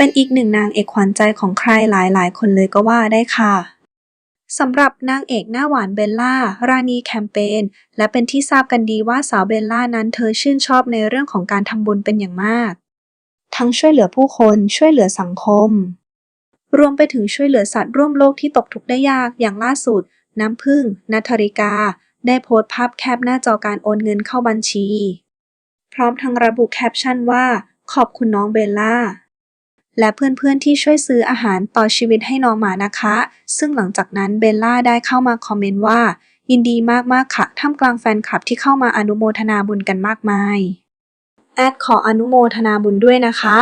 เป็นอีกหนึ่งนางเอกขวัญใจของใครหลายๆ คนเลยก็ว่าได้ค่ะสำหรับนางเอกหน้าหวานเบลล่า รานีแคมเปญ และเป็นที่ทราบกันดีว่าสาวเบลล่านั้นเธอชื่นชอบในเรื่องของการทำบุญเป็นอย่างมาก ทั้งช่วยเหลือผู้คนช่วยเหลือสังคม รวมไปถึงช่วยเหลือสัตว์ร่วมโลกที่ตกทุกข์ได้ยากอย่างล่าสุด น้ำพึ่งนัทริกา ได้โพสต์ภาพแคปหน้าจอการโอนเงินเข้าบัญชี พร้อมทั้งระบุแคปชั่นว่า ขอบคุณน้องเบลล่า และเพื่อนๆที่ช่วยซื้ออาหารต่อชีวิตให้น้องหมานะคะ ซึ่งหลังจากนั้นเบลล่าได้เข้ามาคอมเมนต์ว่า ยินดีมากๆค่ะท่ามกลางแฟนคลับที่เข้ามาอนุโมทนาบุญกันมากมาย แอดขออนุโมทนาบุญด้วยนะคะ